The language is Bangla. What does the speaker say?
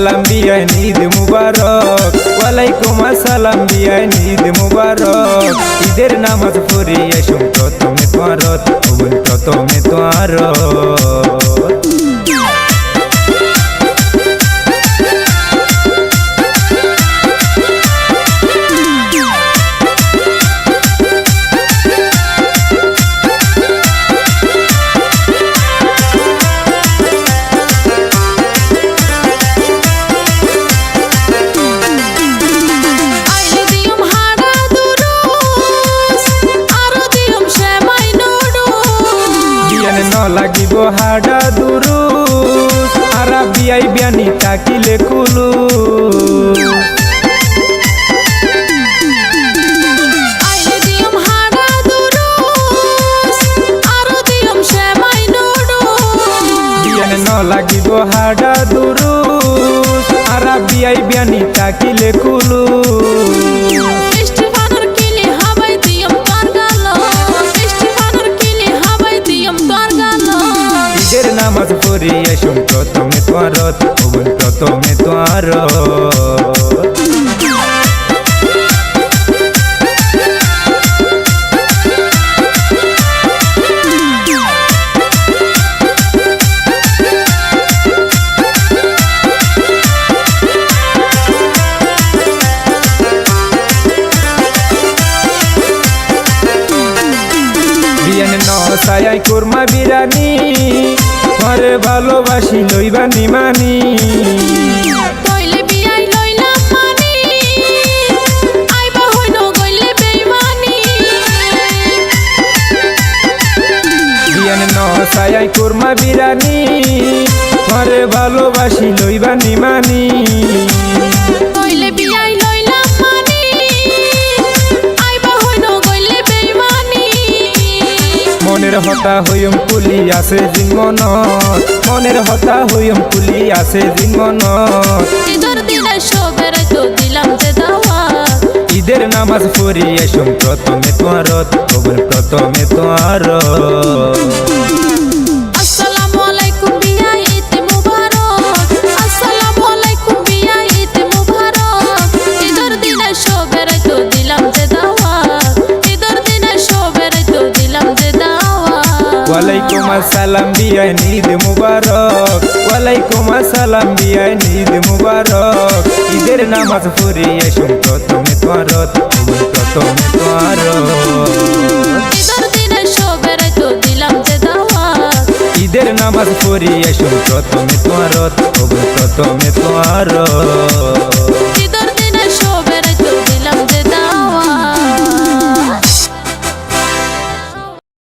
আসসালাম বিয়াই ঈদ মুবারক। ওয়ালাইকুম আসসালাম বিয়াই ঈদ মুবারক। ঈদের নামাজ পড়ি এসো প্রথমে তোমার প্রথমে তোমার লাগিব হাডা দুরু আরা বিয়াই বিয়ানি তাকিলে কুলু লাগিব হাডা দুরু আরা বিয়াই বিয়ানি তাকিলে কুলু পড়ি আসুন প্রথমে বোন প্রথমে তোমার বিয়ানে ন সায়াই কোরমা বিরানি ঘরে ভালোবাসি লইবা নিমানি। মানি। সায়াই কোরমা বিরানি। ঘরে ভালোবাসি লইবা নিমানি। মনের হতা হইম কুলি আছে জিমন মনের হতা হইম কুলি আছে জিমন ঈদের দিনে তো দিলাম যে দাওয়াত। ঈদের নামাজ পড়ি এসম প্রথমে তোমার প্রথমে তোমার আসসালাম বিয়াই ঈদ মুবারক। ওয়ালাইকুম আসসালাম বিয়াই ঈদ মুবারক। ঈদের নামাজ প্রথমে তোমার খবর প্রথমে তোমার শোভের তো যে দাওয়াত। ঈদের নামাজ পড়ি এসো প্রথমে তোমার খবর প্রথমে তোমার